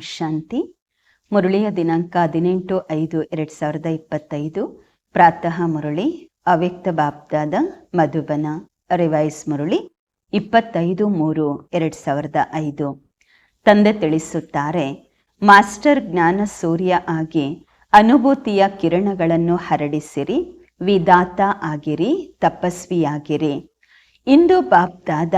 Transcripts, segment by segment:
ಶಾಂತಿ. ಮುರಳಿಯ ದಿನಾಂಕ ಹದಿನೆಂಟು ಐದು ಎರಡು ಸಾವಿರದ ಇಪ್ಪತ್ತೈದು. ಪ್ರಾತಃ ಮುರಳಿ, ಅವ್ಯಕ್ತ ಬಾಪ್ದಾದ ಮಧುಬನ, ರಿವೈಸ್ ಮುರಳಿ, ಇಪ್ಪತ್ತೈದು ಮೂರು ಎರಡು ಸಾವಿರದ ಐದು. ತಂದೆ ತಿಳಿಸುತ್ತಾರೆ, ಮಾಸ್ಟರ್ ಜ್ಞಾನ ಸೂರ್ಯ ಆಗಿ ಅನುಭೂತಿಯ ಕಿರಣಗಳನ್ನು ಹರಡಿಸಿರಿ ವಿದಾತ ಆಗಿರಿ, ತಪಸ್ವಿಯಾಗಿರಿ. ಇಂದು ಬಾಬ್ದಾದ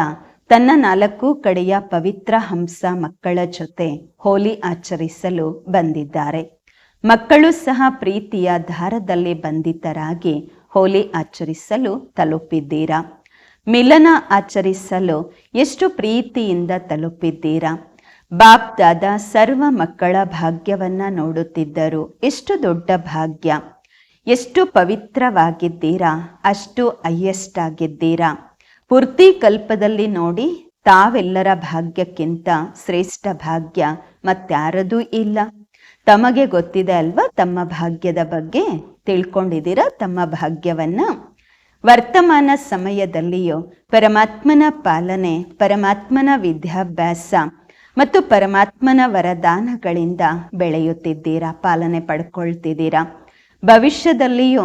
ತನ್ನ ನಾಲ್ಕು ಕಡೆಯ ಪವಿತ್ರ ಹಂಸ ಮಕ್ಕಳ ಜೊತೆ ಹೋಲಿ ಆಚರಿಸಲು ಬಂದಿದ್ದಾರೆ. ಮಕ್ಕಳು ಸಹ ಪ್ರೀತಿಯ ದಾರದಲ್ಲಿ ಬಂಧಿತರಾಗಿ ಹೋಲಿ ಆಚರಿಸಲು ತಲುಪಿದ್ದೀರಾ? ಮಿಲನ ಆಚರಿಸಲು ಎಷ್ಟು ಪ್ರೀತಿಯಿಂದ ತಲುಪಿದ್ದೀರಾ? ಬಾಪ್ ಬಾಬ್ದಾದ ಸರ್ವ ಮಕ್ಕಳ ಭಾಗ್ಯವನ್ನ ನೋಡುತ್ತಿದ್ದರು. ಎಷ್ಟು ದೊಡ್ಡ ಭಾಗ್ಯ. ಎಷ್ಟು ಪವಿತ್ರವಾಗಿದ್ದೀರಾ? ಅಷ್ಟು ಹೈಯೆಸ್ಟ್ ಆಗಿದ್ದೀರಾ ಪೂರ್ತಿ ಕಲ್ಪದಲ್ಲಿ ನೋಡಿ ತಾವೆಲ್ಲರ ಭಾಗ್ಯಕ್ಕಿಂತ ಶ್ರೇಷ್ಠ ಭಾಗ್ಯ ಮತ್ಯಾರದೂ ಇಲ್ಲ. ತಮಗೆ ಗೊತ್ತಿದೆ ಅಲ್ವಾ ತಮ್ಮ ಭಾಗ್ಯದ ಬಗ್ಗೆ? ತಿಳ್ಕೊಂಡಿದ್ದೀರಾ ತಮ್ಮ ಭಾಗ್ಯವನ್ನ? ವರ್ತಮಾನ ಸಮಯದಲ್ಲಿಯೂ ಪರಮಾತ್ಮನ ಪಾಲನೆ, ಪರಮಾತ್ಮನ ವಿದ್ಯಾಭ್ಯಾಸ ಮತ್ತು ಪರಮಾತ್ಮನ ವರದಾನಗಳಿಂದ ಬೆಳೆಯುತ್ತಿದ್ದೀರಾ, ಪಾಲನೆ ಪಡ್ಕೊಳ್ತಿದ್ದೀರಾ? ಭವಿಷ್ಯದಲ್ಲಿಯೂ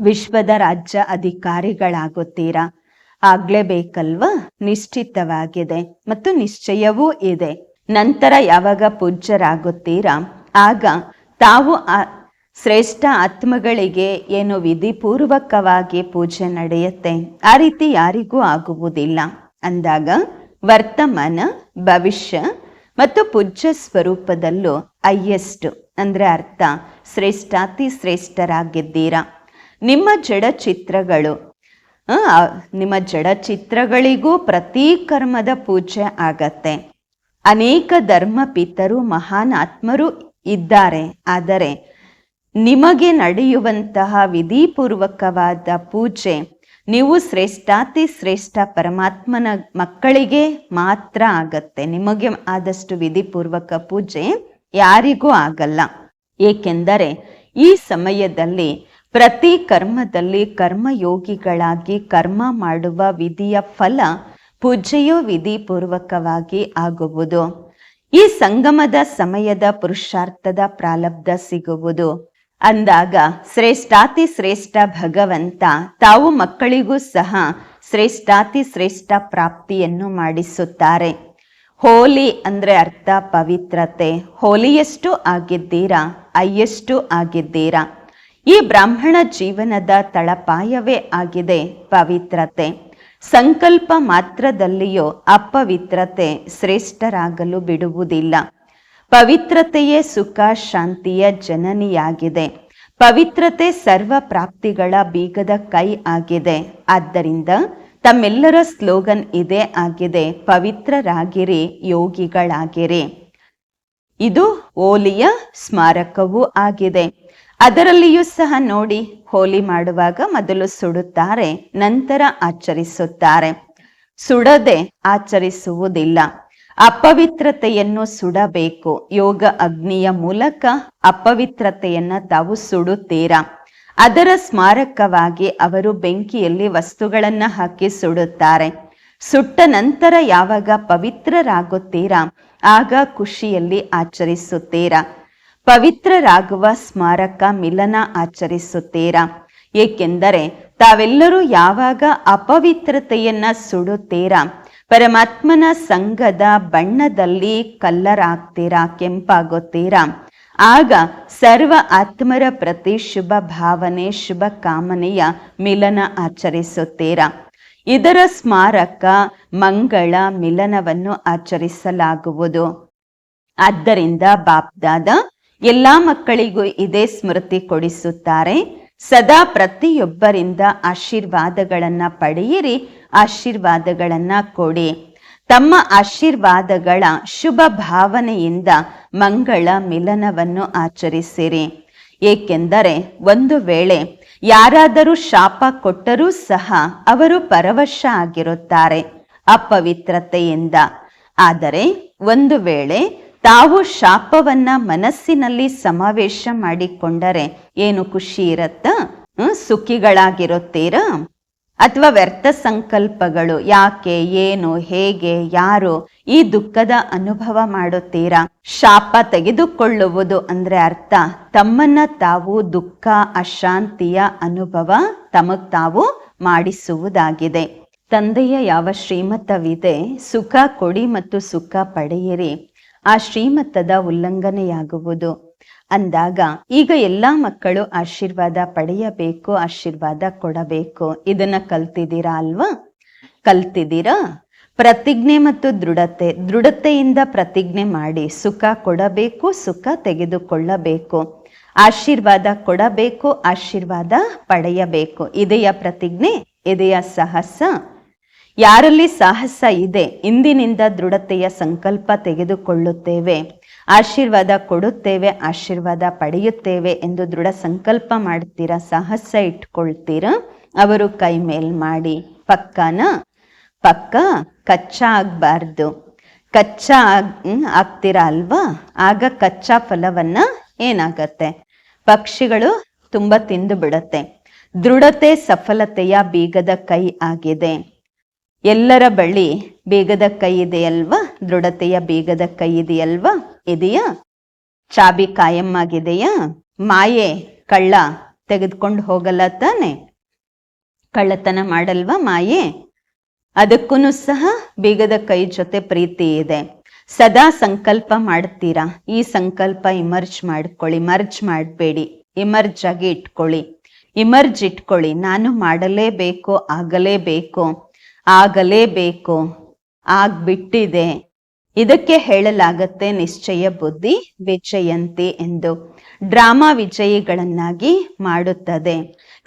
ವಿಶ್ವದ ರಾಜ್ಯ ಅಧಿಕಾರಿಗಳಾಗುತ್ತೀರಾ? ಆಗ್ಲೇಬೇಕಲ್ವಾ? ನಿಶ್ಚಿತವಾಗಿದೆ ಮತ್ತು ನಿಶ್ಚಯವೂ ಇದೆ. ನಂತರ ಯಾವಾಗ ಪೂಜ್ಯರಾಗುತ್ತೀರಾ? ಆಗ ತಾವು ಶ್ರೇಷ್ಠ ಆತ್ಮಗಳಿಗೆ ಏನು ವಿಧಿಪೂರ್ವಕವಾಗಿ ಪೂಜೆ ನಡೆಯುತ್ತೆ? ಆ ರೀತಿ ಯಾರಿಗೂ ಆಗುವುದಿಲ್ಲ. ಅಂದಾಗ ವರ್ತಮಾನ, ಭವಿಷ್ಯ ಮತ್ತು ಪೂಜ್ಯ ಸ್ವರೂಪದಲ್ಲೂ ಹೈಯೆಸ್ಟ್ ಅಂದ್ರೆ ಅರ್ಥ ಶ್ರೇಷ್ಠಾತಿ ಶ್ರೇಷ್ಠರಾಗಿದ್ದೀರಾ. ನಿಮ್ಮ ಜಡ ಚಿತ್ರಗಳು ನಿಮ್ಮ ಜಡ ಚಿತ್ರಗಳಿಗೂ ಪ್ರತಿ ಕರ್ಮದ ಪೂಜೆ ಆಗತ್ತೆ. ಅನೇಕ ಧರ್ಮ ಪಿತರು ಮಹಾನ್ ಆತ್ಮರು ಇದ್ದಾರೆ. ಆದರೆ ನಿಮಗೆ ನಡೆಯುವಂತಹ ವಿಧಿಪೂರ್ವಕವಾದ ಪೂಜೆ ನೀವು ಶ್ರೇಷ್ಠಾತಿ ಶ್ರೇಷ್ಠ ಪರಮಾತ್ಮನ ಮಕ್ಕಳಿಗೆ ಮಾತ್ರ ಆಗತ್ತೆ. ನಿಮಗೆ ಆದಷ್ಟು ವಿಧಿಪೂರ್ವಕ ಪೂಜೆ ಯಾರಿಗೂ ಆಗಲ್ಲ. ಏಕೆಂದರೆ ಈ ಸಮಯದಲ್ಲಿ ಪ್ರತಿ ಕರ್ಮದಲ್ಲಿ ಕರ್ಮಯೋಗಿಗಳಾಗಿ ಕರ್ಮ ಮಾಡುವ ವಿಧಿಯ ಫಲ ಪೂಜೆಯು ವಿಧಿಪೂರ್ವಕವಾಗಿ ಆಗುವುದು. ಈ ಸಂಗಮದ ಸಮಯದ ಪುರುಷಾರ್ಥದ ಪ್ರಾಲಬ್ಧ ಸಿಗುವುದು. ಅಂದಾಗ ಶ್ರೇಷ್ಠಾತಿ ಶ್ರೇಷ್ಠ ಭಗವಂತ ತಾವು ಮಕ್ಕಳಿಗೂ ಸಹ ಶ್ರೇಷ್ಠಾತಿ ಶ್ರೇಷ್ಠ ಪ್ರಾಪ್ತಿಯನ್ನು ಮಾಡಿಸುತ್ತಾರೆ. ಹೋಲಿ ಅಂದ್ರೆ ಅರ್ಥ ಪವಿತ್ರತೆ. ಹೋಲಿಯಷ್ಟು ಆಗಿದ್ದೀರಾ, ಅಯ್ಯಷ್ಟು ಆಗಿದ್ದೀರಾ? ಈ ಬ್ರಾಹ್ಮಣ ಜೀವನದ ತಳಪಾಯವೇ ಆಗಿದೆ ಪವಿತ್ರತೆ. ಸಂಕಲ್ಪ ಮಾತ್ರದಲ್ಲಿಯೋ ಅಪವಿತ್ರತೆ ಶ್ರೇಷ್ಠರಾಗಲು ಬಿಡುವುದಿಲ್ಲ. ಪವಿತ್ರತೆಯೇ ಸುಖ ಶಾಂತಿಯ ಜನನಿಯಾಗಿದೆ. ಪವಿತ್ರತೆ ಸರ್ವ ಪ್ರಾಪ್ತಿಗಳ ಬೀಗದ ಕೈ ಆಗಿದೆ. ಆದ್ದರಿಂದ ತಮ್ಮೆಲ್ಲರ ಸ್ಲೋಗನ್ ಇದೇ ಆಗಿದೆ, ಪವಿತ್ರರಾಗಿರಿ, ಯೋಗಿಗಳಾಗಿರಿ. ಇದು ಓಲಿಯ ಸ್ಮಾರಕವೂ ಆಗಿದೆ. ಅದರಲ್ಲಿಯೂ ಸಹ ನೋಡಿ ಹೋಲಿ ಮಾಡುವಾಗ ಮೊದಲು ಸುಡುತ್ತಾರೆ, ನಂತರ ಆಚರಿಸುತ್ತಾರೆ. ಸುಡದೆ ಆಚರಿಸುವುದಿಲ್ಲ. ಅಪವಿತ್ರತೆಯನ್ನು ಸುಡಬೇಕು. ಯೋಗ ಅಗ್ನಿಯ ಮೂಲಕ ಅಪವಿತ್ರತೆಯನ್ನ ತಾವು ಸುಡುತ್ತೀರಾ? ಅದರ ಸ್ಮಾರಕವಾಗಿ ಅವರು ಬೆಂಕಿಯಲ್ಲಿ ವಸ್ತುಗಳನ್ನ ಹಾಕಿ ಸುಡುತ್ತಾರೆ. ಸುಟ್ಟ ನಂತರ ಯಾವಾಗ ಪವಿತ್ರರಾಗುತ್ತೀರಾ? ಆಗ ಖುಷಿಯಲ್ಲಿ ಆಚರಿಸುತ್ತೀರಾ? ಪವಿತ್ರರಾಗುವ ಸ್ಮಾರಕ ಮಿಲನ ಆಚರಿಸುತ್ತೀರಾ? ಏಕೆಂದರೆ ತಾವೆಲ್ಲರೂ ಯಾವಾಗ ಅಪವಿತ್ರತೆಯನ್ನ ಸುಡುತ್ತೀರಾ? ಪರಮಾತ್ಮನ ಸಂಘದ ಬಣ್ಣದಲ್ಲಿ ಕಲ್ಲರಾಗ್ತೀರಾ, ಕೆಂಪಾಗುತ್ತೀರಾ? ಆಗ ಸರ್ವ ಆತ್ಮರ ಪ್ರತಿ ಶುಭ ಭಾವನೆ, ಶುಭ ಕಾಮನೆಯ ಮಿಲನ ಆಚರಿಸುತ್ತೀರಾ? ಇದರ ಸ್ಮಾರಕ ಮಂಗಳ ಮಿಲನವನ್ನು ಆಚರಿಸಲಾಗುವುದು. ಆದ್ದರಿಂದ ಬಾಪ್ದಾದ ಎಲ್ಲಾ ಮಕ್ಕಳಿಗೂ ಇದೇ ಸ್ಮೃತಿ ಕೊಡಿಸುತ್ತಾರೆ. ಸದಾ ಪ್ರತಿಯೊಬ್ಬರಿಂದ ಆಶೀರ್ವಾದಗಳನ್ನ ಪಡೆಯಿರಿ, ಆಶೀರ್ವಾದಗಳನ್ನ ಕೊಡಿ. ತಮ್ಮ ಆಶೀರ್ವಾದಗಳ ಶುಭ ಭಾವನೆಯಿಂದ ಮಂಗಳ ಮಿಲನವನ್ನು ಆಚರಿಸಿರಿ. ಏಕೆಂದರೆ ಒಂದು ವೇಳೆ ಯಾರಾದರೂ ಶಾಪ ಕೊಟ್ಟರೂ ಸಹ ಅವರು ಪರವಶ ಆಗಿರುತ್ತಾರೆ ಅಪವಿತ್ರತೆಯಿಂದ. ಆದರೆ ಒಂದು ವೇಳೆ ತಾವು ಶಾಪವನ್ನ ಮನಸ್ಸಿನಲ್ಲಿ ಸಮಾವೇಶ ಮಾಡಿಕೊಂಡರೆ ಏನು ಖುಷಿ ಇರತ್ತ? ಸುಖಿಗಳಾಗಿರುತ್ತೀರಾ? ಅಥವಾ ವ್ಯರ್ಥ ಸಂಕಲ್ಪಗಳು ಯಾಕೆ, ಏನು, ಹೇಗೆ, ಯಾರು ಈ ದುಃಖದ ಅನುಭವ ಮಾಡುತ್ತೀರಾ? ಶಾಪ ತೆಗೆದುಕೊಳ್ಳುವುದು ಅಂದ್ರೆ ಅರ್ಥ, ತಮ್ಮನ್ನ ತಾವು ದುಃಖ, ಅಶಾಂತಿಯ ಅನುಭವ ತಮಗ್ ತಾವು ಮಾಡಿಸುವುದಾಗಿದೆ. ತಂದೆಯ ಯಾವ ಶ್ರೀಮತವಿದೆ, ಸುಖ ಕೊಡಿ ಮತ್ತು ಸುಖ ಪಡೆಯಿರಿ. ಆ ಶ್ರೀಮತ್ತದ ಉಲ್ಲಂಘನೆಯಾಗುವುದು. ಅಂದಾಗ ಈಗ ಎಲ್ಲಾ ಮಕ್ಕಳು ಆಶೀರ್ವಾದ ಪಡೆಯಬೇಕು, ಆಶೀರ್ವಾದ ಕೊಡಬೇಕು. ಇದನ್ನ ಕಲ್ತಿದ್ದೀರಾ ಅಲ್ವಾ? ಕಲ್ತಿದ್ದೀರಾ? ಪ್ರತಿಜ್ಞೆ ಮತ್ತು ದೃಢತೆ, ದೃಢತೆಯಿಂದ ಪ್ರತಿಜ್ಞೆ ಮಾಡಿ ಸುಖ ಕೊಡಬೇಕು, ಸುಖ ತೆಗೆದುಕೊಳ್ಳಬೇಕು. ಆಶೀರ್ವಾದ ಕೊಡಬೇಕು, ಆಶೀರ್ವಾದ ಪಡೆಯಬೇಕು. ಇದೆಯ ಪ್ರತಿಜ್ಞೆ? ಇದೆಯ ಸಾಹಸ? ಯಾರಲ್ಲಿ ಸಾಹಸ ಇದೆ? ಇಂದಿನಿಂದ ದೃಢತೆಯ ಸಂಕಲ್ಪ ತೆಗೆದುಕೊಳ್ಳುತ್ತೇವೆ. ಆಶೀರ್ವಾದ ಕೊಡುತ್ತೇವೆ, ಆಶೀರ್ವಾದ ಪಡೆಯುತ್ತೇವೆ ಎಂದು ದೃಢ ಸಂಕಲ್ಪ ಮಾಡ್ತೀರಾ ಸಾಹಸ ಇಟ್ಕೊಳ್ತೀರಾ? ಅವರು ಕೈ ಮೇಲ್ ಮಾಡಿ. ಪಕ್ಕನ? ಪಕ್ಕ? ಕಚ್ಚಾ ಆಗ್ಬಾರ್ದು. ಕಚ್ಚಾ ಆಗ್ ಆಗ್ತೀರಾ ಅಲ್ವಾ? ಆಗ ಕಚ್ಚಾ ಫಲವನ್ನ ಏನಾಗತ್ತೆ? ಪಕ್ಷಿಗಳು ತುಂಬಾ ತಿಂದು ಬಿಡತ್ತೆ. ದೃಢತೆ ಸಫಲತೆಯ ಬೀಗದ ಕೈ ಆಗಿದೆ. ಎಲ್ಲರ ಬಳಿ ಬೇಗದ ಕೈ ಇದೆಯಲ್ವಾ? ದೃಢತೆಯ ಬೇಗದ ಕೈ ಇದೆಯಲ್ವಾ? ಇದೆಯಾ? ಚಾಬಿ ಕಾಯಂ ಆಗಿದೆಯಾ? ಮಾಯೆ ಕಳ್ಳ ತೆಗೆದುಕೊಂಡು ಹೋಗಲ್ಲ ತಾನೆ? ಕಳ್ಳತನ ಮಾಡಲ್ವಾ ಮಾಯೆ? ಅದಕ್ಕೂ ಸಹ ಬೇಗದ ಕೈ ಜೊತೆ ಪ್ರೀತಿ ಇದೆ. ಸದಾ ಸಂಕಲ್ಪ ಮಾಡ್ತೀರಾ? ಈ ಸಂಕಲ್ಪ ಇಮರ್ಜ್ ಮಾಡ್ಕೊಳ್ಳಿ. ಮರ್ಜ್ ಮಾಡಬೇಡಿ. ಇಮರ್ಜ್ ಆಗಿ ಇಟ್ಕೊಳ್ಳಿ. ಇಮರ್ಜ್ ಇಟ್ಕೊಳ್ಳಿ. ನಾನು ಮಾಡಲೇಬೇಕು, ಆಗಲೇಬೇಕು. ಆಗಲೇಬೇಕು, ಆಗ್ಬಿಟ್ಟಿದೆ. ಇದಕ್ಕೆ ಹೇಳಲಾಗತ್ತೆ ನಿಶ್ಚಯ ಬುದ್ಧಿ ವಿಜಯಂತಿ ಎಂದು. ಡ್ರಾಮಾ ವಿಜಯಿಗಳನ್ನಾಗಿ ಮಾಡುತ್ತದೆ.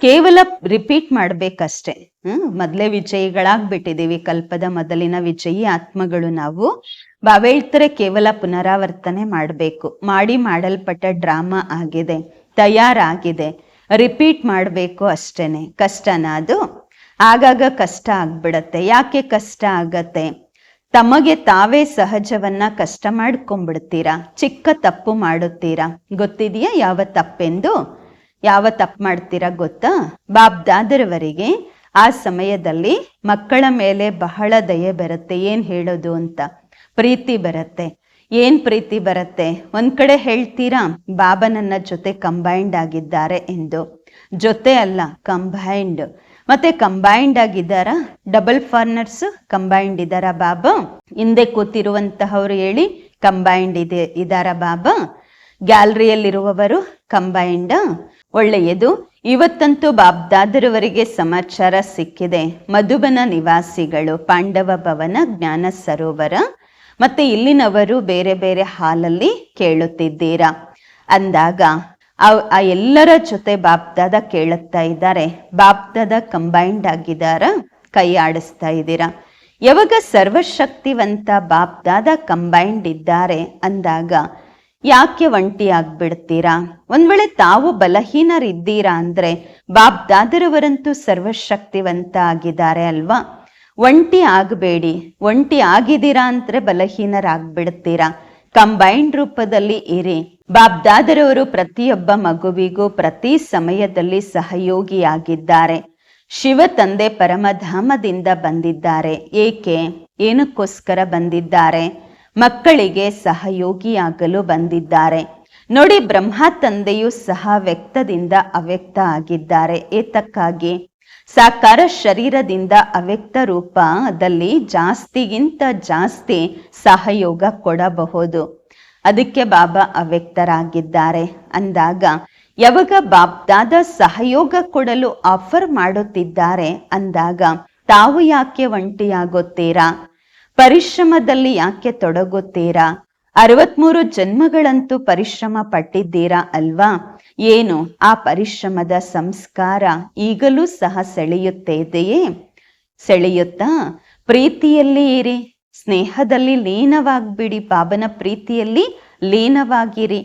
ಕೇವಲ ರಿಪೀಟ್ ಮಾಡ್ಬೇಕಷ್ಟೆ. ಹ್ಮ್, ಮೊದಲೇ ವಿಜಯಿಗಳಾಗ್ಬಿಟ್ಟಿದ್ದೀವಿ ಕಲ್ಪದ ಮೊದಲಿನ ವಿಜಯಿ ಆತ್ಮಗಳು ನಾವು. ಬಾವೇಳ್ತರೆ ಕೇವಲ ಪುನರಾವರ್ತನೆ ಮಾಡಬೇಕು. ಮಾಡಿ ಮಾಡಲ್ಪಟ್ಟ ಡ್ರಾಮಾ ಆಗಿದೆ, ತಯಾರಾಗಿದೆ. ರಿಪೀಟ್ ಮಾಡಬೇಕು ಅಷ್ಟೇನೆ. ಕಷ್ಟನಾ ಅದು. ಆಗಾಗ ಕಷ್ಟ ಆಗ್ಬಿಡತ್ತೆ. ಯಾಕೆ ಕಷ್ಟ ಆಗತ್ತೆ? ತಮಗೆ ತಾವೇ ಸಹಜವನ್ನ ಕಷ್ಟ ಮಾಡ್ಕೊಂಡ್ಬಿಡ್ತೀರಾ? ಚಿಕ್ಕ ತಪ್ಪು ಮಾಡುತ್ತೀರಾ? ಗೊತ್ತಿದೆಯಾ ಯಾವ ತಪ್ಪೆಂದು? ಯಾವ ತಪ್ಪು ಮಾಡ್ತೀರಾ ಗೊತ್ತಾ? ಬಾಬ್ದಾದರವರಿಗೆ ಆ ಸಮಯದಲ್ಲಿ ಮಕ್ಕಳ ಮೇಲೆ ಬಹಳ ದಯೆ ಬರುತ್ತೆ. ಏನ್ ಹೇಳೋದು ಅಂತ? ಪ್ರೀತಿ ಬರುತ್ತೆ. ಏನ್ ಪ್ರೀತಿ ಬರುತ್ತೆ? ಒಂದ್ ಕಡೆ ಹೇಳ್ತೀರಾ ಬಾಬಾ ನನ್ನ ಜೊತೆ ಕಂಬೈಂಡ್ ಆಗಿದ್ದಾರೆ ಎಂದು. ಜೊತೆ ಅಲ್ಲ ಕಂಬೈಂಡ್ ಮತ್ತೆ ಕಂಬೈಂಡ್ ಆಗಿದ್ದಾರಾ? ಡಬಲ್ ಫಾರ್ನರ್ಸ್ ಕಂಬೈಂಡ್ ಇದ್ದಾರಾ ಬಾಬಾ? ಹಿಂದೆ ಕೂತಿರುವಂತಹವ್ರು ಹೇಳಿ ಕಂಬೈಂಡ್ ಇದೆ ಇದಾರ ಬಾಬಾ? ಗ್ಯಾಲರಿಯಲ್ಲಿರುವವರು ಕಂಬೈಂಡ್ ಒಳ್ಳೆಯದು. ಇವತ್ತಂತೂ ಬಾಬ್ದಾದರವರಿಗೆ ಸಮಾಚಾರ ಸಿಕ್ಕಿದೆ. ಮಧುಬನ ನಿವಾಸಿಗಳು, ಪಾಂಡವ ಭವನ ಜ್ಞಾನ ಸರೋವರ. ಮತ್ತೆ ಇಲ್ಲಿನವರು ಬೇರೆ ಬೇರೆ ಹಾಲಲ್ಲಿ ಕೇಳುತ್ತಿದ್ದೀರಾ? ಅಂದಾಗ ಆ- ಎಲ್ಲರ ಜೊತೆ ಬಾಪ್ದಾದ ಕೇಳುತ್ತಾ ಇದ್ದಾರೆ. ಬಾಪ್ದಾದ ಕಂಬೈಂಡ್ ಆಗಿದಾರ ಕೈ ಆಡಿಸ್ತಾ ಇದ್ದೀರಾ? ಯಾವಾಗ ಸರ್ವಶಕ್ತಿವಂತ ಬಾಪ್ದಾದ ಕಂಬೈಂಡ್ ಇದ್ದಾರೆ ಅಂದಾಗ ಯಾಕೆ ಒಂಟಿ ಆಗ್ಬಿಡ್ತೀರಾ? ಒಂದ್ ವೇಳೆ ತಾವು ಬಲಹೀನರಿದ್ದೀರಾ ಅಂದ್ರೆ ಬಾಬ್ದಾದರವರಂತೂ ಸರ್ವಶಕ್ತಿವಂತ ಆಗಿದ್ದಾರೆ ಅಲ್ವಾ? ಒಂಟಿ ಆಗಬೇಡಿ. ಒಂಟಿ ಆಗಿದ್ದೀರಾ ಅಂದ್ರೆ ಬಲಹೀನರಾಗ್ಬಿಡ್ತೀರಾ? ಕಂಬೈಂಡ್ ರೂಪದಲ್ಲಿ ಇರಿ. ಬಾಬ್ದಾದರವರು ಪ್ರತಿಯೊಬ್ಬ ಮಗುವಿಗೂ ಪ್ರತಿ ಸಮಯದಲ್ಲಿ ಸಹಯೋಗಿಯಾಗಿದ್ದಾರೆ. ಶಿವ ತಂದೆ ಪರಮಧಾಮದಿಂದ ಬಂದಿದ್ದಾರೆ. ಏಕೆ? ಏನಕ್ಕೋಸ್ಕರ ಬಂದಿದ್ದಾರೆ? ಮಕ್ಕಳಿಗೆ ಸಹಯೋಗಿಯಾಗಲು ಬಂದಿದ್ದಾರೆ. ನೋಡಿ, ಬ್ರಹ್ಮ ತಂದೆಯು ಸಹ ವ್ಯಕ್ತದಿಂದ ಅವ್ಯಕ್ತ ಆಗಿದ್ದಾರೆ. ಏತಕ್ಕಾಗಿ? ಸಾಕಾರ ಶರೀರದಿಂದ ಅವ್ಯಕ್ತ ರೂಪದಲ್ಲಿ ಜಾಸ್ತಿಗಿಂತ ಜಾಸ್ತಿ ಸಹಯೋಗ ಕೊಡಬಹುದು. ಅದಕ್ಕೆ ಬಾಬಾ ಅವ್ಯಕ್ತರಾಗಿದ್ದಾರೆ. ಅಂದಾಗ, ಯಾವಾಗ ಬಾಬ್ದಾದ ಸಹಯೋಗ ಕೊಡಲು ಆಫರ್ ಮಾಡುತ್ತಿದ್ದಾರೆ? ಅಂದಾಗ, ತಾವು ಯಾಕೆ ಒಂಟಿಯಾಗುತ್ತೀರಾ? ಪರಿಶ್ರಮದಲ್ಲಿ ಯಾಕೆ ತೊಡಗುತ್ತೀರಾ? ಅರವತ್ಮೂರು ಜನ್ಮಗಳಂತೂ ಪರಿಶ್ರಮ ಪಟ್ಟಿದ್ದೀರಾ ಅಲ್ವಾ? ಏನು ಆ ಪರಿಶ್ರಮದ ಸಂಸ್ಕಾರ ಈಗಲೂ ಸಹ ಸೆಳೆಯುತ್ತಿದೆಯೇ ಸೆಳೆಯುತ್ತಾ? ಪ್ರೀತಿಯಲ್ಲಿ ಇರಿ. ಸ್ನೇಹದಲ್ಲಿ ಲೀನವಾಗ್ಬಿಡಿ ಬಾಬನ ಪ್ರೀತಿಯಲ್ಲಿ ಲೀನವಾಗಿರಿ.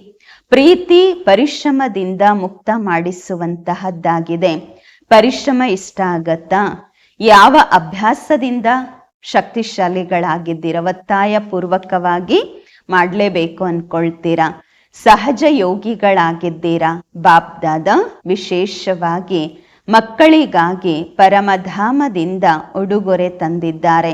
ಪ್ರೀತಿ ಪರಿಶ್ರಮದಿಂದ ಮುಕ್ತ ಮಾಡಿಸುವಂತಹದ್ದಾಗಿದೆ. ಪರಿಶ್ರಮ ಇಷ್ಟ ಆಗತ್ತಾ ಯಾವ ಅಭ್ಯಾಸದಿಂದ ಶಕ್ತಿಶಾಲಿಗಳಾಗಿದ್ದೀರ ಒತ್ತಾಯ ಪೂರ್ವಕವಾಗಿ ಮಾಡಲೇಬೇಕು ಅನ್ಕೊಳ್ತೀರಾ? ಸಹಜ ಯೋಗಿಗಳಾಗಿದ್ದೀರಾ? ಬಾಬ್ದಾದ ವಿಶೇಷವಾಗಿ ಮಕ್ಕಳಿಗಾಗಿ ಪರಮಧಾಮದಿಂದ ಉಡುಗೊರೆ ತಂದಿದ್ದಾರೆ.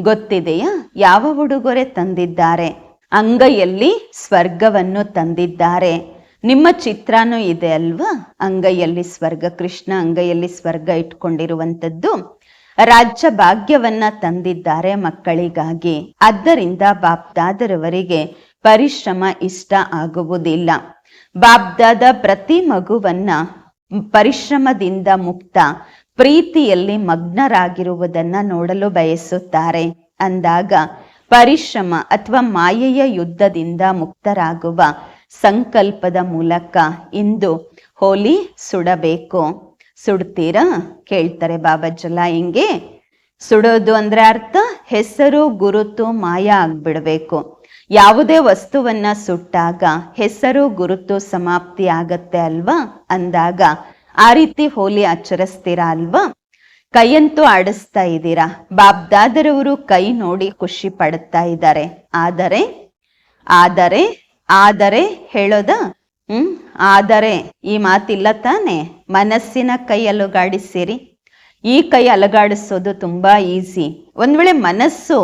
ಗೊತ್ತಿದೆಯಾ? ಯಾವ ಉಡುಗೊರೆ ತಂದಿದ್ದಾರೆ? ಅಂಗೈಯಲ್ಲಿ ಸ್ವರ್ಗವನ್ನು ತಂದಿದ್ದಾರೆ. ನಿಮ್ಮ ಚಿತ್ರನೂ ಇದೆ ಅಲ್ವಾ? ಅಂಗೈಯಲ್ಲಿ ಸ್ವರ್ಗ, ಕೃಷ್ಣ ಅಂಗೈಯಲ್ಲಿ ಸ್ವರ್ಗ ಇಟ್ಕೊಂಡಿರುವಂಥದ್ದು ರಾಜ್ಯ ಭಾಗ್ಯವನ್ನ ತಂದಿದ್ದಾರೆ ಮಕ್ಕಳಿಗಾಗಿ. ಆದ್ದರಿಂದ ಬಾಪ್ದಾದರವರಿಗೆ ಪರಿಶ್ರಮ ಇಷ್ಟ ಆಗುವುದಿಲ್ಲ. ಬಾಬ್ದಾದ ಪ್ರತಿ ಮಗುವನ್ನ ಪರಿಶ್ರಮದಿಂದ ಮುಕ್ತ ಪ್ರೀತಿಯಲ್ಲಿ ಮಗ್ನರಾಗಿರುವುದನ್ನ ನೋಡಲು ಬಯಸುತ್ತಾರೆ. ಅಂದಾಗ ಪರಿಶ್ರಮ ಅಥವಾ ಮಾಯೆಯ ಯುದ್ಧದಿಂದ ಮುಕ್ತರಾಗುವ ಸಂಕಲ್ಪದ ಮೂಲಕ ಇಂದು ಹೋಲಿ ಸುಡಬೇಕು. ಸುಡ್ತೀರಾ? ಕೇಳ್ತಾರೆ ಬಾಬಾಜಲ ಹಿಂಗೆ? ಸುಡೋದು ಅಂದ್ರೆ ಅರ್ಥ? ಹೆಸರು, ಗುರುತು, ಮಾಯ ಆಗ್ಬಿಡ್ಬೇಕು. ಯಾವುದೇ ವಸ್ತುವನ್ನ ಸುಟ್ಟಾಗ ಹೆಸರು, ಗುರುತು ಸಮಾಪ್ತಿ ಆಗತ್ತೆ ಅಲ್ವಾ? ಅಂದಾಗ ಆ ರೀತಿ ಹೋಲಿ ಆಚರಿಸ್ತೀರಾ ಅಲ್ವಾ? ಕೈಯಂತೂ ಆಡಿಸ್ತಾ ಇದ್ದೀರಾ? ಬಾಬ್ದಾದರವರು ಕೈ ನೋಡಿ ಖುಷಿ ಪಡುತ್ತಾ ಇದ್ದಾರೆ. ಆದರೆ ಆದರೆ ಆದರೆ ಹೇಳೋದ? ಹ್ಮ್, ಆದರೆ, ಈ ಮಾತಿಲ್ಲ ತಾನೆ? ಮನಸ್ಸಿನ ಕೈ ಅಲುಗಾಡಿಸಿರಿ. ಈ ಕೈ ಅಲುಗಾಡಿಸೋದು ತುಂಬಾ ಈಸಿ. ಒಂದ್ ವೇಳೆ ಮನಸ್ಸು,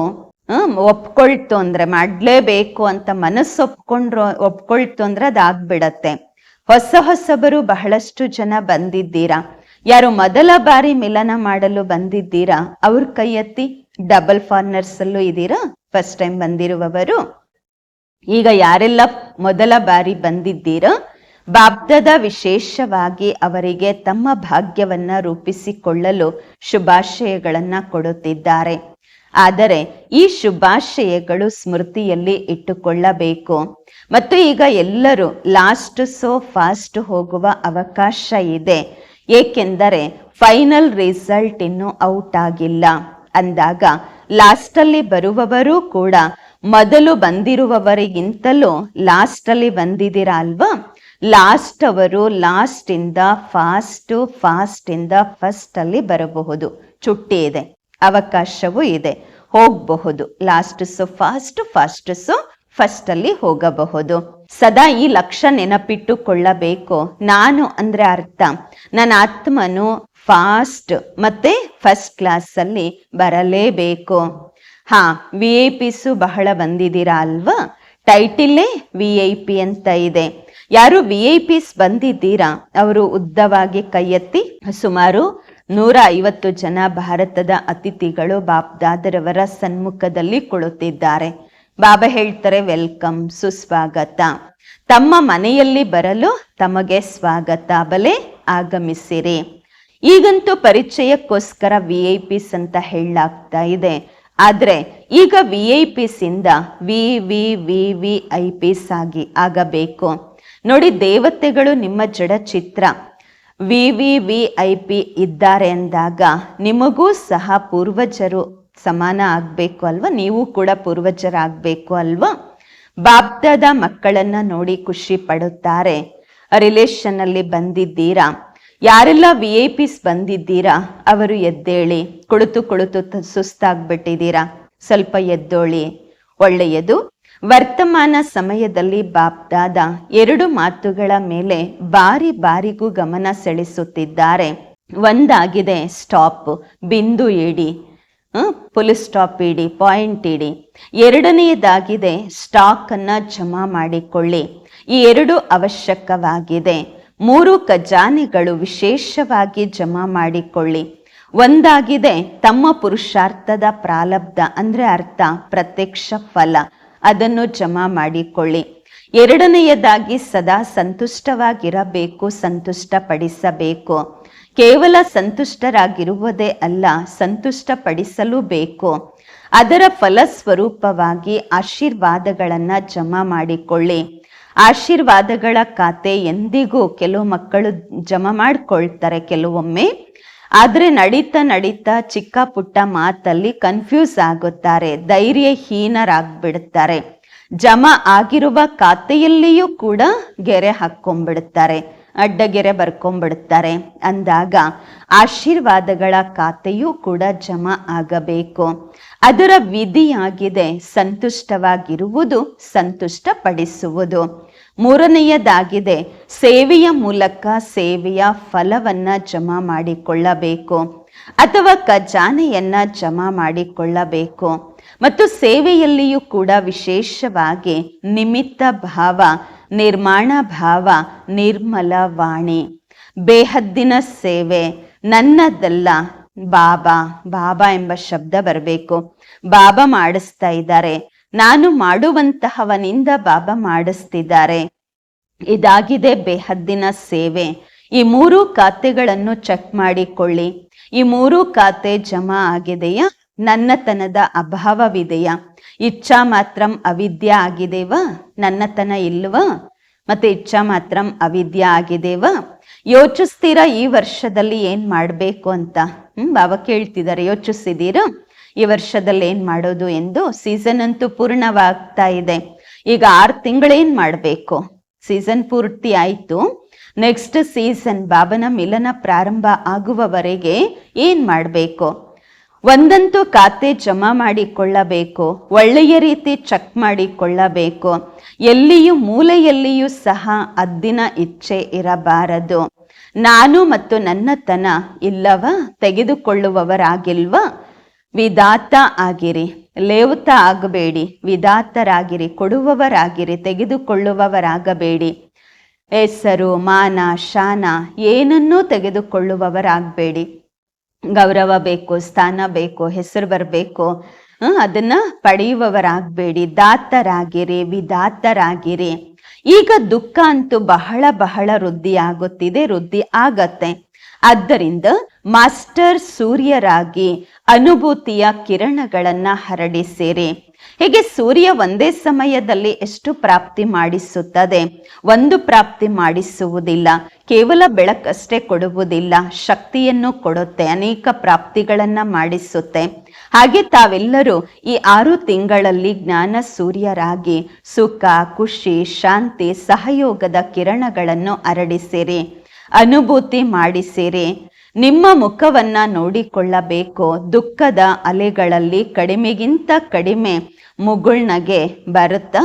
ಹ್ಮ್, ಒಪ್ಕೊಳ್ತು ಅಂದ್ರೆ, ಮಾಡ್ಲೇಬೇಕು ಅಂತ ಮನಸ್ಸು ಒಪ್ಕೊಂಡ್ರು, ಒಪ್ಕೊಳ್ತು ಅಂದ್ರೆ ಅದಾಗ್ಬಿಡತ್ತೆ. ಹೊಸ ಹೊಸಬರು ಬಹಳಷ್ಟು ಜನ ಬಂದಿದ್ದೀರಾ? ಯಾರು ಮೊದಲ ಬಾರಿ ಮಿಲನ ಮಾಡಲು ಬಂದಿದ್ದೀರಾ? ಅವ್ರ ಕೈ ಎತ್ತಿ ಡಬಲ್ ಫಾರ್ನರ್ಸ್ ಅಲ್ಲೂ ಇದ್ದೀರಾ? ಫಸ್ಟ್ ಟೈಮ್ ಬಂದಿರುವವರು? ಈಗ ಯಾರೆಲ್ಲ ಮೊದಲ ಬಾರಿ ಬಂದಿದ್ದೀರಾ? ಬಾಬ್ದದ ವಿಶೇಷವಾಗಿ ಅವರಿಗೆ ತಮ್ಮ ಭಾಗ್ಯವನ್ನ ರೂಪಿಸಿಕೊಳ್ಳಲು ಶುಭಾಶಯಗಳನ್ನ ಕೊಡುತ್ತಿದ್ದಾರೆ. ಆದರೆ ಈ ಶುಭಾಶಯಗಳು ಸ್ಮೃತಿಯಲ್ಲಿ ಇಟ್ಟುಕೊಳ್ಳಬೇಕು. ಮತ್ತು ಈಗ ಎಲ್ಲರೂ ಲಾಸ್ಟ್ ಸೋ ಫಾಸ್ಟ್ ಹೋಗುವ ಅವಕಾಶ ಇದೆ. ಏಕೆಂದರೆ ಫೈನಲ್ ರಿಸಲ್ಟ್ ಇನ್ನೂ ಔಟ್ ಆಗಿಲ್ಲ. ಅಂದಾಗ ಲಾಸ್ಟಲ್ಲಿ ಬರುವವರು ಕೂಡ ಮೊದಲು ಬಂದಿರುವವರಿಗಿಂತಲೂ ಲಾಸ್ಟಲ್ಲಿ ಬಂದಿದ್ದೀರಾ ಅಲ್ವಾ? ಲಾಸ್ಟ್ ಅವರು ಲಾಸ್ಟ್ ಇಂದ ಫಾಸ್ಟ್ ಫಾಸ್ಟ್ ಇಂದ ಫಸ್ಟ್ ಅಲ್ಲಿ ಬರಬಹುದು. ಚುಟ್ಟಿ ಇದೆ. ಅವಕಾಶವೂ ಇದೆ. ಹೋಗಬಹುದು. Last so fast fast so first ಅಲ್ಲಿ ಹೋಗಬಹುದು. ಸದಾ ಈ ಲಕ್ಷ್ಯ ನೆನಪಿಟ್ಟುಕೊಳ್ಳಬೇಕು. ನಾನು ಅಂದ್ರೆ ಅರ್ಥ. ನನ್ನ ಆತ್ಮನು ಫಾಸ್ಟ್ ಮತ್ತೆ ಫಸ್ಟ್ ಕ್ಲಾಸ್ ಅಲ್ಲಿ ಬರಲೇಬೇಕು. ಹಾ ವಿ ಐ ಪಿಸು ಬಹಳ ಬಂದಿದ್ದೀರಾ ಅಲ್ವಾ? ಟೈಟಿಲ್ಲೇ ವಿ ಐ ಪಿ ಅಂತ ಇದೆ. ಯಾರು ವಿ ಐ ಪಿಸ್ ಬಂದಿದ್ದೀರಾ? ಅವರು ಉದ್ದವಾಗಿ ಕೈ ಎತ್ತಿ ಸುಮಾರು ನೂರ ಐವತ್ತು ಜನ ಭಾರತದ ಅತಿಥಿಗಳು ಬಾಬ್ ದಾದರವರ ಸನ್ಮುಖದಲ್ಲಿ ಕುಳಿತಿದ್ದಾರೆ. ಬಾಬಾ ಹೇಳ್ತಾರೆ, ವೆಲ್ಕಮ್, ಸುಸ್ವಾಗತ. ತಮ್ಮ ಮನೆಯಲ್ಲಿ ಬರಲು ತಮಗೆ ಸ್ವಾಗತ, ಬಲೆ ಆಗಮಿಸಿರಿ. ಈಗಂತೂ ಪರಿಚಯಕ್ಕೋಸ್ಕರ ವಿ ಐ ಪಿಸ್ ಅಂತ ಹೇಳಲಾಗ್ತಾ ಇದೆ. ಆದರೆ ಈಗ ವಿ ಐ ಪಿಸ್ ಇಂದ V V V I Ps ಆಗಿ ಆಗಬೇಕು. ನೋಡಿ ದೇವತೆಗಳು ನಿಮ್ಮ ಜಡ ಚಿತ್ರ ವಿ ಇದ್ದಾರೆ ಅಂದಾಗ ನಿಮಗೂ ಸಹ ಪೂರ್ವಜರು ಸಮಾನ ಆಗ್ಬೇಕು ಅಲ್ವಾ? ನೀವು ಕೂಡ ಪೂರ್ವಜರಾಗಬೇಕು ಅಲ್ವಾ? ಬಾಬ್ದಾದ ಮಕ್ಕಳನ್ನ ನೋಡಿ ಖುಷಿ ಪಡುತ್ತಾರೆ. ರಿಲೇಶನ್ ಅಲ್ಲಿ ಬಂದಿದ್ದೀರಾ? ಯಾರೆಲ್ಲ ವಿ ಐ ಪಿಸ್ ಬಂದಿದ್ದೀರಾ? ಅವರು ಎದ್ದೇಳಿ, ಕುಳಿತು ಕುಳಿತು ಸುಸ್ತಾಗ್ಬಿಟ್ಟಿದ್ದೀರಾ? ಸ್ವಲ್ಪ ಎದ್ದೋಳಿ. ಒಳ್ಳೆಯದು. ವರ್ತಮಾನ ಸಮಯದಲ್ಲಿ ಬಾಪ್ದಾದ ಎರಡು ಮಾತುಗಳ ಮೇಲೆ ಬಾರಿ ಬಾರಿಗೂ ಗಮನ ಸೆಳೆಸುತ್ತಿದ್ದಾರೆ. ಒಂದಾಗಿದೆ ಸ್ಟಾಪ್, ಬಿಂದು ಇಡಿ ಪುಲಿಸ್ ಸ್ಟಾಪ್ ಇಡಿ, ಪಾಯಿಂಟ್ ಇಡಿ. ಎರಡನೆಯದಾಗಿದೆ ಸ್ಟಾಕ್ ಅನ್ನ ಜಮಾ ಮಾಡಿಕೊಳ್ಳಿ. ಈ ಎರಡು ಅವಶ್ಯಕವಾಗಿದೆ. ಮೂರು ಖಜಾನೆಗಳು ವಿಶೇಷವಾಗಿ ಜಮಾ ಮಾಡಿಕೊಳ್ಳಿ. ಒಂದಾಗಿದೆ ತಮ್ಮ ಪುರುಷಾರ್ಥದ ಪ್ರಾಲಬ್ಧ, ಅಂದ್ರೆ ಅರ್ಥ, ಪ್ರತ್ಯಕ್ಷ ಫಲ. ಅದನ್ನು ಜಮಾ ಮಾಡಿಕೊಳ್ಳಿ. ಎರಡನೆಯದಾಗಿ ಸದಾ ಸಂತುಷ್ಟವಾಗಿರಬೇಕು, ಸಂತುಷ್ಟಪಡಿಸಬೇಕು. ಕೇವಲ ಸಂತುಷ್ಟರಾಗಿರುವುದೇ ಅಲ್ಲ ಸಂತುಷ್ಟಪಡಿಸಲೂ ಬೇಕು ಅದರ ಫಲಸ್ವರೂಪವಾಗಿ ಆಶೀರ್ವಾದಗಳನ್ನು ಜಮಾ ಮಾಡಿಕೊಳ್ಳಿ. ಆಶೀರ್ವಾದಗಳ ಖಾತೆ ಎಂದಿಗೂ ಕೆಲವು ಮಕ್ಕಳು ಜಮಾ ಮಾಡ್ಕೊಳ್ತಾರೆ, ಕೆಲವೊಮ್ಮೆ ಆದ್ರೆ ನಡೀತಾ ನಡೀತಾ ಚಿಕ್ಕ ಪುಟ್ಟ ಮಾತಲ್ಲಿ ಕನ್ಫ್ಯೂಸ್ ಆಗುತ್ತಾರೆ ಧೈರ್ಯಹೀನರಾಗ್ಬಿಡುತ್ತಾರೆ ಜಮಾ ಆಗಿರುವ ಖಾತೆಯಲ್ಲಿಯೂ ಕೂಡ ಗೆರೆ ಹಾಕೊಂಡ್ಬಿಡುತ್ತಾರೆ ಅಡ್ಡಗೆರೆ ಬರ್ಕೊಂಡ್ಬಿಡುತ್ತಾರೆ ಅಂದಾಗ ಆಶೀರ್ವಾದಗಳ ಖಾತೆಯೂ ಕೂಡ ಜಮಾ ಆಗಬೇಕು. ಅದರ ವಿಧಿಯಾಗಿದೆ, ಸಂತುಷ್ಟವಾಗಿರುವುದು, ಸಂತುಷ್ಟಪಡಿಸುವುದು. ಮೂರನೆಯದಾಗಿದೆ, ಸೇವೆಯ ಮೂಲಕ ಸೇವೆಯ ಫಲವನ್ನ ಜಮಾ ಮಾಡಿಕೊಳ್ಳಬೇಕು ಅಥವಾ ಖಜಾನೆಯನ್ನ ಜಮಾ ಮಾಡಿಕೊಳ್ಳಬೇಕು. ಮತ್ತು ಸೇವೆಯಲ್ಲಿಯೂ ಕೂಡ ವಿಶೇಷವಾಗಿ ನಿಮಿತ್ತ ಭಾವ, ನಿರ್ಮಾಣ ಭಾವ, ನಿರ್ಮಲ ವಾಣಿ. ಬೇಹದ್ದಿನ ಸೇವೆ, ನನ್ನದಲ್ಲ, ಬಾಬಾ ಬಾಬಾ ಎಂಬ ಶಬ್ದ ಬರಬೇಕು. ಬಾಬಾ ಮಾಡಿಸ್ತಾ ಇದ್ದಾರೆ. ನಾನು ಮಾಡುವಂತಹವನಿಂದ ಬಾಬಾ ಮಾಡಿಸ್ತಿದ್ದಾರೆ. ಇದಾಗಿದೆ ಬೇಹದ್ದಿನ ಸೇವೆ. ಈ ಮೂರು ಖಾತೆಗಳನ್ನು ಚೆಕ್ ಮಾಡಿಕೊಳ್ಳಿ. ಈ ಮೂರು ಖಾತೆ ಜಮಾ ಆಗಿದೆಯಾ? ನನ್ನತನದ ಅಭಾವವಿದೆಯಾ? ಇಚ್ಛಾ ಮಾತ್ರಂ ಅವಿದ್ಯ ಆಗಿದೆವಾ? ನನ್ನತನ ಇಲ್ವಾ? ಮತ್ತೆ ಇಚ್ಛಾ ಮಾತ್ರಂ ಅವಿದ್ಯ ಆಗಿದೆವಾ? ಯೋಚಿಸ್ತೀರಾ ಈ ವರ್ಷದಲ್ಲಿ ಏನ್ ಮಾಡ್ಬೇಕು ಅಂತ? ಹ್ಮ್ ಬಾಬಾ ಕೇಳ್ತಿದ್ದಾರೆ. ಯೋಚಿಸಿದೀರಾ ಈ ವರ್ಷದಲ್ಲಿ ಏನ್ ಮಾಡೋದು ಎಂದು ಸೀಸನ್ ಅಂತೂ ಪೂರ್ಣವಾಗ್ತಾ ಇದೆ. ಈಗ ಆರು ತಿಂಗಳೇನ್ ಮಾಡ್ಬೇಕು? ಸೀಸನ್ ಪೂರ್ತಿ ಆಯ್ತು. ನೆಕ್ಸ್ಟ್ ಸೀಸನ್ ಬಾಬನ ಮಿಲನ ಪ್ರಾರಂಭ ಆಗುವವರೆಗೆ ಏನ್ ಮಾಡಬೇಕು? ಒಂದಂತೂ ಖಾತೆ ಜಮಾ ಮಾಡಿಕೊಳ್ಳಬೇಕು. ಒಳ್ಳೆಯ ರೀತಿ ಚೆಕ್ ಮಾಡಿಕೊಳ್ಳಬೇಕು. ಎಲ್ಲಿಯೂ ಮೂಲೆಯಲ್ಲಿಯೂ ಸಹ ಅದ್ದಿನ ಇಚ್ಛೆ ಇರಬಾರದು. ನಾನು ಮತ್ತು ನನ್ನತನ ಇಲ್ಲವ? ತೆಗೆದುಕೊಳ್ಳುವವರಾಗಿಲ್ವಾ? ವಿಧಾತ ಆಗಿರಿ, ಲೇವುತ ಆಗಬೇಡಿ, ವಿಧಾತರಾಗಿರಿ, ಕೊಡುವವರಾಗಿರಿ, ತೆಗೆದುಕೊಳ್ಳುವವರಾಗಬೇಡಿ. ಹೆಸರು, ಮಾನ, ಶಾನ, ಏನನ್ನೂ ತೆಗೆದುಕೊಳ್ಳುವವರಾಗಬೇಡಿ. ಗೌರವ ಬೇಕು, ಸ್ಥಾನ ಬೇಕು, ಹೆಸರು ಬರಬೇಕು ಅದನ್ನ ಪಡೆಯುವವರಾಗಬೇಡಿ. ದಾತರಾಗಿರಿ, ವಿಧಾತರಾಗಿರಿ. ಈಗ ದುಃಖ ಅಂತೂ ಬಹಳ ಬಹಳ ವೃದ್ಧಿ ಆಗುತ್ತಿದೆ ವೃದ್ಧಿ ಆಗತ್ತೆ. ಆದ್ದರಿಂದ ಮಾಸ್ಟರ್ ಸೂರ್ಯರಾಗಿ ಅನುಭೂತಿಯ ಕಿರಣಗಳನ್ನ ಹರಡಿಸಿರಿ. ಹೀಗೆ ಸೂರ್ಯ ಒಂದೇ ಸಮಯದಲ್ಲಿ ಎಷ್ಟು ಪ್ರಾಪ್ತಿ ಮಾಡಿಸುತ್ತದೆ? ಒಂದು ಪ್ರಾಪ್ತಿ ಮಾಡಿಸುವುದಿಲ್ಲ. ಕೇವಲ ಬೆಳಕಷ್ಟೇ ಕೊಡುವುದಿಲ್ಲ. ಶಕ್ತಿಯನ್ನು ಕೊಡುತ್ತೆ. ಅನೇಕ ಪ್ರಾಪ್ತಿಗಳನ್ನ ಮಾಡಿಸುತ್ತೆ. ಹಾಗೆ ತಾವೆಲ್ಲರೂ ಈ ಆರು ತಿಂಗಳಲ್ಲಿ ಜ್ಞಾನ ಸೂರ್ಯರಾಗಿ ಸುಖ, ಖುಷಿ, ಶಾಂತಿ, ಸಹಯೋಗದ ಕಿರಣಗಳನ್ನು ಹರಡಿಸಿರಿ. ಅನುಭೂತಿ ಮಾಡಿಸಿರಿ. ನಿಮ್ಮ ಮುಖವನ್ನ ನೋಡಿಕೊಳ್ಳಬೇಕು? ದುಃಖದ ಅಲೆಗಳಲ್ಲಿ ಕಡಿಮೆಗಿಂತ ಕಡಿಮೆ ಮುಗುಳ್ನಗೆ ಬರುತ್ತಾ?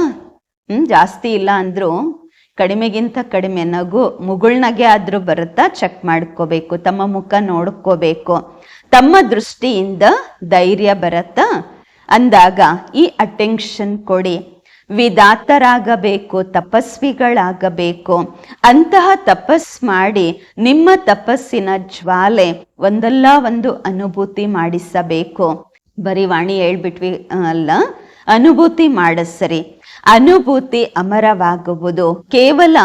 ಹ್ಮ್, ಜಾಸ್ತಿ ಇಲ್ಲ ಅಂದ್ರೂ ಕಡಿಮೆಗಿಂತ ಕಡಿಮೆ ನಗು ಮುಗುಳ್ನಗೆ ಆದ್ರೂ ಬರುತ್ತಾ? ಚೆಕ್ ಮಾಡ್ಕೋಬೇಕು, ತಮ್ಮ ಮುಖ ನೋಡ್ಕೋಬೇಕು. ತಮ್ಮ ದೃಷ್ಟಿಯಿಂದ ಧೈರ್ಯ ಬರುತ್ತಾ? ಅಂದಾಗ ಈ ಅಟೆನ್ಷನ್ ಕೊಡಿ. ವಿಧಾತರಾಗಬೇಕು ತಪಸ್ವಿಗಳಾಗಬೇಕು. ಅಂತಹ ತಪಸ್ ಮಾಡಿ ನಿಮ್ಮ ತಪಸ್ಸಿನ ಜ್ವಾಲೆ ಒಂದಲ್ಲ ಒಂದು ಅನುಭೂತಿ ಮಾಡಿಸಬೇಕು. ಬರೀ ವಾಣಿ ಹೇಳ್ಬಿಟ್ವಿ ಅಲ್ಲ? ಅನುಭೂತಿ ಮಾಡಿಸ್ರಿ. ಅನುಭೂತಿ ಅಮರವಾಗುವುದು. ಕೇವಲ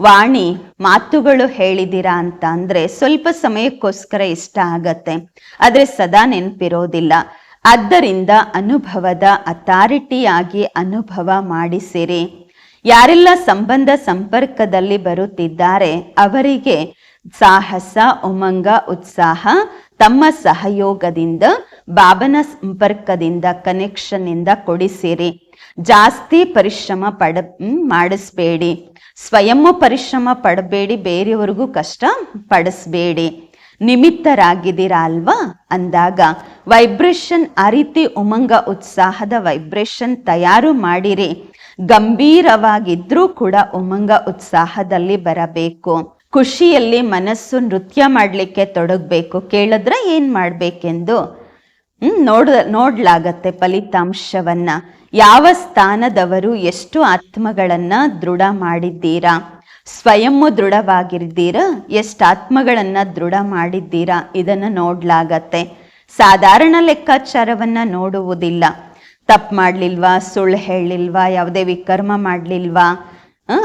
ವಾಣಿ, ಮಾತುಗಳು ಹೇಳಿದಿರಾ ಅಂತ ಅಂದ್ರೆ ಸ್ವಲ್ಪ ಸಮಯಕ್ಕೋಸ್ಕರ ಇಷ್ಟ ಆಗತ್ತೆ. ಆದ್ರೆ ಸದಾ ನೆನಪಿರೋದಿಲ್ಲ. ಆದ್ದರಿಂದ ಅನುಭವದ ಅಥಾರಿಟಿಯಾಗಿ ಅನುಭವ ಮಾಡಿಸಿರಿ. ಯಾರೆಲ್ಲ ಸಂಬಂಧ ಸಂಪರ್ಕದಲ್ಲಿ ಬರುತ್ತಿದ್ದಾರೆ, ಅವರಿಗೆ ಸಾಹಸ, ಉಮಂಗ, ಉತ್ಸಾಹ, ತಮ್ಮ ಸಹಯೋಗದಿಂದ ಬಾಬನ ಸಂಪರ್ಕದಿಂದ ಕನೆಕ್ಷನ್ ಇಂದ ಕೊಡಿಸಿರಿ. ಜಾಸ್ತಿ ಪರಿಶ್ರಮ ಪಡ ಮಾಡಿಸ್ಬೇಡಿ. ಸ್ವಯಂ ಪರಿಶ್ರಮ ಪಡಬೇಡಿ, ಬೇರೆಯವರಿಗೂ ಕಷ್ಟ ಪಡಿಸ್ಬೇಡಿ. ನಿಮಿತ್ತರಾಗಿದ್ದೀರಾ ಅಲ್ವಾ ಅಂದಾಗ, ವೈಬ್ರೇಷನ್ ಆ ರೀತಿ ಉಮಂಗ ಉತ್ಸಾಹದ ವೈಬ್ರೇಷನ್ ತಯಾರು ಮಾಡಿರಿ. ಗಂಭೀರವಾಗಿದ್ರೂ ಕೂಡ ಉಮಂಗ ಉತ್ಸಾಹದಲ್ಲಿ ಬರಬೇಕು. ಖುಷಿಯಲ್ಲಿ ಮನಸ್ಸು ನೃತ್ಯ ಮಾಡಲಿಕ್ಕೆ ತೊಡಗಬೇಕು. ಕೇಳಿದ್ರೆ ಏನು ಮಾಡಬೇಕೆಂದು? ನೋಡ, ನೋಡ್ಲಾಗತ್ತೆ ಫಲಿತಾಂಶವನ್ನ. ಯಾವ ಸ್ಥಾನದವರು ಎಷ್ಟು ಆತ್ಮಗಳನ್ನ ದೃಢ ಮಾಡಿದ್ದೀರಾ? ಸ್ವಯಂ ದೃಢವಾಗಿದ್ದೀರಾ ಎಷ್ಟು ಆತ್ಮಗಳನ್ನು ದೃಢ ಮಾಡಿದ್ದೀರಾ? ಇದನ್ನ ನೋಡ್ಲಾಗತ್ತೆ. ಸಾಧಾರಣ ಲೆಕ್ಕಾಚಾರವನ್ನು ನೋಡುವುದಿಲ್ಲ. ತಪ್ಪು ಮಾಡಲಿಲ್ವಾ? ಸುಳ್ಳು ಹೇಳಿಲ್ವಾ? ಯಾವುದೇ ವಿಕರ್ಮ ಮಾಡಲಿಲ್ವಾ?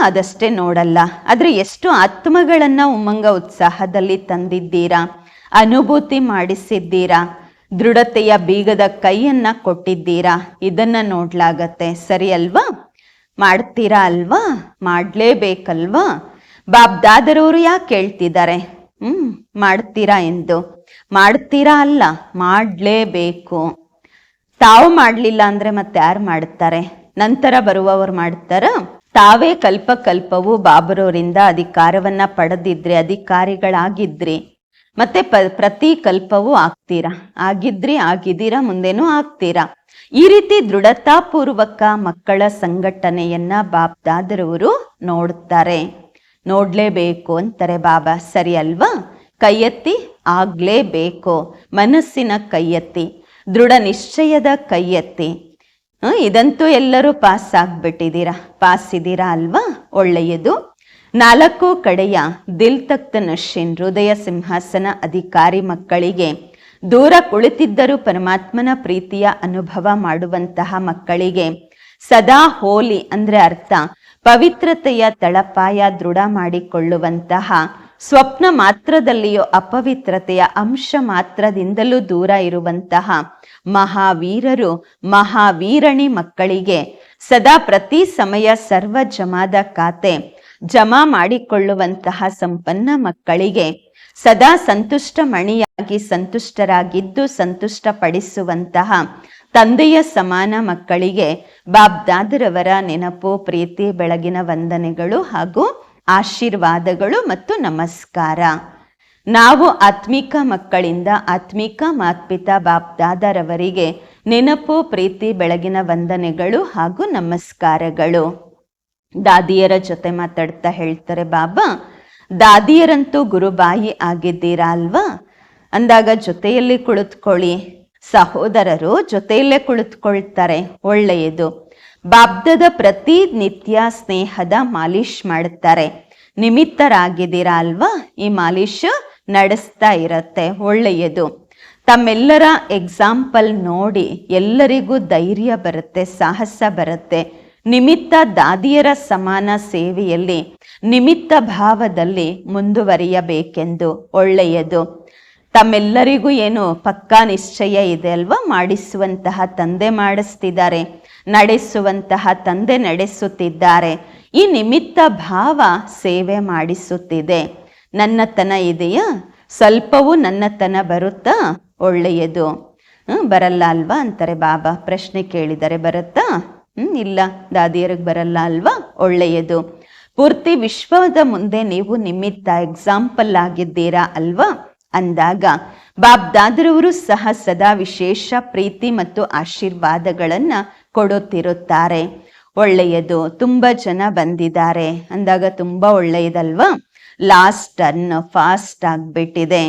ಅದಷ್ಟೇ ನೋಡಲ್ಲ. ಆದರೆ ಎಷ್ಟು ಆತ್ಮಗಳನ್ನು ಉಮಂಗ ಉತ್ಸಾಹದಲ್ಲಿ ತಂದಿದ್ದೀರಾ? ಅನುಭೂತಿ ಮಾಡಿಸಿದ್ದೀರಾ? ದೃಢತೆಯ ಬೀಗದ ಕೈಯನ್ನ ಕೊಟ್ಟಿದ್ದೀರಾ? ಇದನ್ನ ನೋಡ್ಲಾಗತ್ತೆ. ಸರಿ ಅಲ್ವಾ ಮಾಡ್ತೀರಾ ಅಲ್ವಾ? ಮಾಡ್ಲೇಬೇಕಲ್ವಾ? ಬಾಬ್ದಾದರವರು ಯಾಕೆ ಕೇಳ್ತಿದ್ದಾರೆ? ಹ್ಮ್, ಮಾಡ್ತೀರಾ ಎಂದು. ಮಾಡ್ತೀರಾ ಅಲ್ಲ, ಮಾಡ್ಲೇಬೇಕು. ತಾವು ಮಾಡಲಿಲ್ಲ ಅಂದ್ರೆ ಮತ್ತೆ ಯಾರು ಮಾಡ್ತಾರೆ? ನಂತರ ಬರುವವರು ಮಾಡ್ತಾರ? ತಾವೇ ಕಲ್ಪ ಕಲ್ಪವು ಬಾಬರವರಿಂದ ಅಧಿಕಾರವನ್ನ ಪಡೆದಿದ್ರೆ, ಅಧಿಕಾರಿಗಳಾಗಿದ್ರಿ. ಮತ್ತೆ ಪ್ರತಿ ಕಲ್ಪವೂ ಆಗ್ತೀರಾ? ಆಗಿದ್ರಿ, ಆಗಿದ್ದೀರಾ, ಮುಂದೇನೂ ಆಗ್ತೀರಾ? ಈ ರೀತಿ ದೃಢತಾಪೂರ್ವಕ ಮಕ್ಕಳ ಸಂಘಟನೆಯನ್ನ ಬಾಬ್ದಾದರವರು ನೋಡ್ತಾರೆ ನೋಡ್ಲೇಬೇಕು ಅಂತಾರೆ, ಬಾಬಾ, ಸರಿ ಅಲ್ವಾ? ಕೈ ಎತ್ತಿ ಆಗ್ಲೇಬೇಕು. ಮನಸ್ಸಿನ ಕೈ ಎತ್ತಿ ದೃಢ ನಿಶ್ಚಯದ ಕೈ ಎತ್ತಿ ಇದಂತೂ ಎಲ್ಲರೂ ಪಾಸ್ ಆಗ್ಬಿಟ್ಟಿದ್ದೀರಾ ಪಾಸ್ ಇದ್ದೀರಾ ಅಲ್ವಾ? ಒಳ್ಳೆಯದು. ನಾಲ್ಕು ಕಡೆಯ ದಿಲ್ ತಕ್ತ ನಶಿನ್ ಹೃದಯ ಸಿಂಹಾಸನ ಅಧಿಕಾರಿ ಮಕ್ಕಳಿಗೆ ದೂರ ಕುಳಿತಿದ್ದರೂ ಪರಮಾತ್ಮನ ಪ್ರೀತಿಯ ಅನುಭವ ಮಾಡುವಂತಹ ಮಕ್ಕಳಿಗೆ ಸದಾ ಹೋಲಿ ಅಂದ್ರೆ ಅರ್ಥ. ಪವಿತ್ರತೆಯ ತಳಪಾಯ ದೃಢ ಮಾಡಿಕೊಳ್ಳುವಂತಹ ಸ್ವಪ್ನ ಮಾತ್ರದಲ್ಲಿಯೋ ಅಪವಿತ್ರತೆಯ ಅಂಶ ಮಾತ್ರದಿಂದಲೂ ದೂರ ಇರುವಂತಹ ಮಹಾವೀರರು, ಮಹಾವೀರಣಿ ಮಕ್ಕಳಿಗೆ ಸದಾ ಪ್ರತಿ ಸಮಯ ಸರ್ವ ಜಮಾದ ಖಾತೆ ಜಮಾ ಮಾಡಿಕೊಳ್ಳುವಂತಹ ಸಂಪನ್ನ ಮಕ್ಕಳಿಗೆ ಸದಾ ಸಂತುಷ್ಟ ಮಣಿಯಾಗಿ ಸಂತುಷ್ಟರಾಗಿದ್ದು ಸಂತುಷ್ಟಪಡಿಸುವಂತಹ ತಂದೆಯ ಸಮಾನ ಮಕ್ಕಳಿಗೆ ಬಾಬ್ದಾದರವರ ನೆನಪು, ಪ್ರೀತಿ, ಬೆಳಗಿನ ವಂದನೆಗಳು ಹಾಗೂ ಆಶೀರ್ವಾದಗಳು ಮತ್ತು ನಮಸ್ಕಾರ. ನಾವು ಆತ್ಮಿಕ ಮಕ್ಕಳಿಂದ ಆತ್ಮಿಕ ಮಾತ್ಪಿತಾ ಬಾಬ್ದಾದರವರಿಗೆ ನೆನಪು, ಪ್ರೀತಿ, ಬೆಳಗಿನ ವಂದನೆಗಳು ಹಾಗೂ ನಮಸ್ಕಾರಗಳು. ದಾದಿಯರ ಜೊತೆ ಮಾತಾಡ್ತಾ ಹೇಳ್ತಾರೆ, ಬಾಬಾ ದಾದಿಯರಂತೂ ಗುರುಬಾಯಿ ಆಗಿದ್ದೀರಾ ಅಲ್ವಾ ಅಂದಾಗ ಜೊತೆಯಲ್ಲಿ ಕುಳಿತುಕೊಳ್ಳಿ. ಸಹೋದರರು ಜೊತೆಯಲ್ಲೇ ಕುಳಿತುಕೊಳ್ತಾರೆ. ಒಳ್ಳೆಯದು. ಬಾಬ್ದದ ಪ್ರತಿ ನಿತ್ಯ ಸ್ನೇಹದ ಮಾಲಿಶ್ ಮಾಡುತ್ತಾರೆ. ನಿಮಿತ್ತರಾಗಿದ್ದೀರಾ ಅಲ್ವಾ ಈ ಮಾಲಿಶ್ ನಡೆಸ್ತಾ ಇರತ್ತೆ. ಒಳ್ಳೆಯದು. ತಮ್ಮೆಲ್ಲರ ಎಕ್ಸಾಂಪಲ್ ನೋಡಿ ಎಲ್ಲರಿಗೂ ಧೈರ್ಯ ಬರುತ್ತೆ, ಸಾಹಸ ಬರುತ್ತೆ. ನಿಮಿತ್ತ ದಾದಿಯರ ಸಮಾನ ಸೇವೆಯಲ್ಲಿ, ನಿಮಿತ್ತ ಭಾವದಲ್ಲಿ ಮುಂದುವರಿಯಬೇಕೆಂದು ಒಳ್ಳೆಯದು. ತಮ್ಮೆಲ್ಲರಿಗೂ ಏನು ಪಕ್ಕಾ ನಿಶ್ಚಯ ಇದೆ ಅಲ್ವಾ? ಮಾಡಿಸುವಂತಹ ತಂದೆ ಮಾಡಿಸ್ತಿದ್ದಾರೆ, ನಡೆಸುವಂತಹ ತಂದೆ ನಡೆಸುತ್ತಿದ್ದಾರೆ. ಈ ನಿಮಿತ್ತ ಭಾವ ಸೇವೆ ಮಾಡಿಸುತ್ತಿದೆ. ನನ್ನತನ ಇದೆಯಾ? ಸ್ವಲ್ಪವೂ ನನ್ನತನ ಬರುತ್ತಾ? ಒಳ್ಳೆಯದು. ಬರಲ್ಲ ಅಲ್ವಾ? ಅಂತಾರೆ, ಬಾಬಾ, ಪ್ರಶ್ನೆ ಕೇಳಿದರೆ ಬರುತ್ತಾ? ಹ್ಮ್, ಇಲ್ಲ, ದಾದಿಯರಿಗೆ ಬರಲ್ಲ ಅಲ್ವಾ? ಒಳ್ಳೆಯದು. ಪೂರ್ತಿ ವಿಶ್ವದ ಮುಂದೆ ನೀವು ನಿಮಿತ್ತ ಎಕ್ಸಾಂಪಲ್ ಆಗಿದ್ದೀರಾ ಅಲ್ವಾ? ಅಂದಾಗ, ಬಾಬ್ ದಾದ್ರವರು ಸಹ ಸದಾ ವಿಶೇಷ ಪ್ರೀತಿ ಮತ್ತು ಆಶೀರ್ವಾದಗಳನ್ನ ಕೊಡುತ್ತಿರುತ್ತಾರೆ. ಒಳ್ಳೆಯದು, ತುಂಬಾ ಜನ ಬಂದಿದ್ದಾರೆ. ಅಂದಾಗ ತುಂಬಾ ಒಳ್ಳೆಯದಲ್ವಾ? ಲಾಸ್ಟ್ ಟರ್ನ್ ಫಾಸ್ಟ್ ಆಗ್ಬಿಟ್ಟಿದೆ.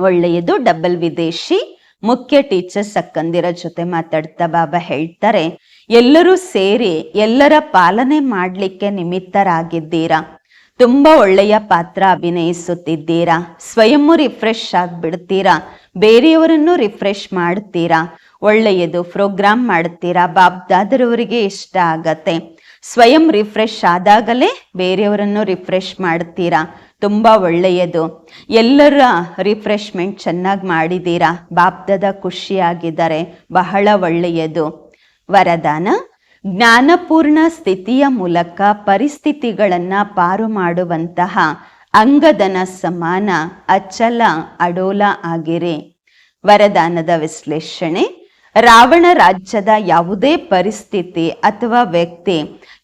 ಒಳ್ಳೆಯದು ಡಬಲ್ ವಿದೇಶಿ. ಮುಖ್ಯ ಟೀಚರ್ಸ್ ಅಕ್ಕಂದಿರ ಜೊತೆ ಮಾತಾಡ್ತಾ ಬಾಬಾ ಹೇಳ್ತಾರೆ ಎಲ್ಲರೂ ಸೇರಿ ಎಲ್ಲರ ಪಾಲನೆ ಮಾಡಲಿಕ್ಕೆ ನಿಮಿತ್ತರಾಗಿದ್ದೀರಾ? ತುಂಬಾ ಒಳ್ಳೆಯ ಪಾತ್ರ ಅಭಿನಯಿಸುತ್ತಿದ್ದೀರಾ? ಸ್ವಯಂ ರಿಫ್ರೆಶ್ ಆಗಿಬಿಡ್ತೀರಾ? ಬೇರೆಯವರನ್ನು ರಿಫ್ರೆಶ್ ಮಾಡ್ತೀರಾ? ಒಳ್ಳೆಯದು ಪ್ರೋಗ್ರಾಮ್ ಮಾಡ್ತೀರಾ? ಬಾಬ್ದಾದರವರಿಗೆ ಇಷ್ಟ ಆಗತ್ತೆ. ಸ್ವಯಂ ರಿಫ್ರೆಶ್ ಆದಾಗಲೇ ಬೇರೆಯವರನ್ನು ರಿಫ್ರೆಶ್ ಮಾಡ್ತೀರಾ? ತುಂಬ ಒಳ್ಳೆಯದು. ಎಲ್ಲರ ರಿಫ್ರೆಶ್ಮೆಂಟ್ ಚೆನ್ನಾಗಿ ಮಾಡಿದ್ದೀರಾ? ಬಾಬ್ದದ ಖುಷಿಯಾಗಿದ್ದಾರೆ. ಬಹಳ ಒಳ್ಳೆಯದು. ವರದಾನ, ಜ್ಞಾನಪೂರ್ಣ ಸ್ಥಿತಿಯ ಮೂಲಕ ಪರಿಸ್ಥಿತಿಗಳನ್ನು ಪಾರು ಮಾಡುವಂತಹ ಅಂಗದನ ಸಮಾನ, ಅಚಲ, ಅಡೋಲ ಆಗಿರಿ. ವರದಾನದ ವಿಶ್ಲೇಷಣೆ, ರಾವಣ ರಾಜ್ಯದ ಯಾವುದೇ ಪರಿಸ್ಥಿತಿ ಅಥವಾ ವ್ಯಕ್ತಿ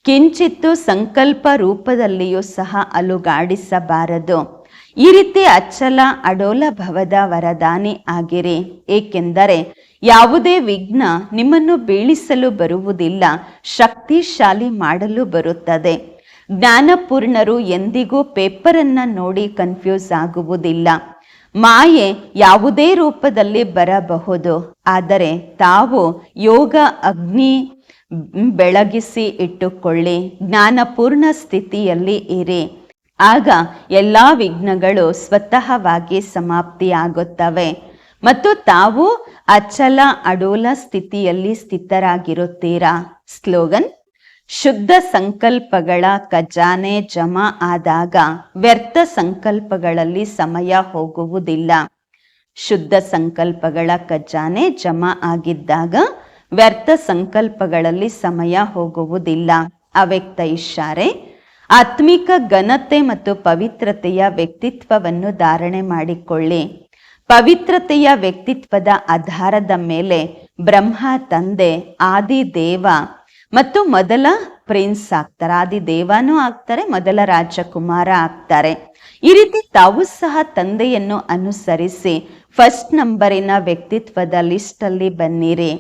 ಕಿಂಚಿತ್ತು ಸಂಕಲ್ಪ ರೂಪದಲ್ಲಿಯೂ ಸಹ ಅಲುಗಾಡಿಸಬಾರದು. ಈ ರೀತಿ ಅಚ್ಚಲ ಅಡೋಲ ಭವದ ವರದಾನಿ ಆಗಿರಿ. ಏಕೆಂದರೆ ಯಾವುದೇ ವಿಘ್ನ ನಿಮ್ಮನ್ನು ಬೀಳಿಸಲು ಬರುವುದಿಲ್ಲ, ಶಕ್ತಿಶಾಲಿ ಮಾಡಲು ಬರುತ್ತದೆ. ಜ್ಞಾನಪೂರ್ಣರು ಎಂದಿಗೂ ಪೇಪರನ್ನ ನೋಡಿ ಕನ್ಫ್ಯೂಸ್ ಆಗುವುದಿಲ್ಲ. ಮಾಯೆ ಯಾವುದೇ ರೂಪದಲ್ಲಿ ಬರಬಹುದು, ಆದರೆ ತಾವು ಯೋಗ, ಅಗ್ನಿ ಬೆಳಗಿಸಿ ಇಟ್ಟುಕೊಳ್ಳಿ, ಜ್ಞಾನಪೂರ್ಣ ಸ್ಥಿತಿಯಲ್ಲಿ ಇರಿ. ಆಗ ಎಲ್ಲ ವಿಘ್ನಗಳು ಸ್ವತಃವಾಗಿ ಸಮಾಪ್ತಿಯಾಗುತ್ತವೆ. ಮತ್ತು ತಾವು ಅಚಲ ಅಡೋಲ ಸ್ಥಿತಿಯಲ್ಲಿ ಸ್ಥಿತರಾಗಿರುತ್ತೀರಾ? ಸ್ಲೋಗನ್, ಶುದ್ಧ ಸಂಕಲ್ಪಗಳ ಖಜಾನೆ ಜಮಾ ಆದಾಗ ವ್ಯರ್ಥ ಸಂಕಲ್ಪಗಳಲ್ಲಿ ಸಮಯ ಹೋಗುವುದಿಲ್ಲ. ಶುದ್ಧ ಸಂಕಲ್ಪಗಳ ಖಜಾನೆ ಜಮಾ ಆಗಿದ್ದಾಗ ವ್ಯರ್ಥ ಸಂಕಲ್ಪಗಳಲ್ಲಿ ಸಮಯ ಹೋಗುವುದಿಲ್ಲ. ಅವ್ಯಕ್ತ ಇಶಾರೆ ಆತ್ಮಿಕ ಘನತೆ ಮತ್ತು ಪವಿತ್ರತೆಯ ವ್ಯಕ್ತಿತ್ವವನ್ನು ಧಾರಣೆ ಮಾಡಿಕೊಳ್ಳಿ. ಪವಿತ್ರತೆಯ ವ್ಯಕ್ತಿತ್ವದ ಆಧಾರದ ಮೇಲೆ ಬ್ರಹ್ಮ, ತಂದೆ, ಆದಿ, ದೇವ ಮತ್ತು ಮೊದಲ ಪ್ರಿನ್ಸ್ ಆಗ್ತಾರೆ. ಆದಿ ದೇವನೂ ಆಗ್ತಾರೆ, ಮೊದಲ ರಾಜಕುಮಾರ ಆಗ್ತಾರೆ. ಈ ರೀತಿ ತಾವು ಸಹ ತಂದೆಯನ್ನು ಅನುಸರಿಸಿ ಫಸ್ಟ್ ನಂಬರಿನ ವ್ಯಕ್ತಿತ್ವದ ಲಿಸ್ಟ್ ಅಲ್ಲಿ ಬನ್ನಿರಿ.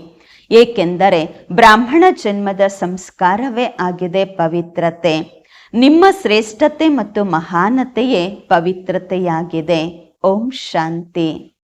ಏಕೆಂದರೆ ಬ್ರಾಹ್ಮಣ ಜನ್ಮದ ಸಂಸ್ಕಾರವೇ ಆಗಿದೆ ಪವಿತ್ರತೆ. ನಿಮ್ಮ ಶ್ರೇಷ್ಠತೆ ಮತ್ತು ಮಹಾನತೆಯೇ ಪವಿತ್ರತೆಯಾಗಿದೆ. ಓಂ ಶಾಂತಿ.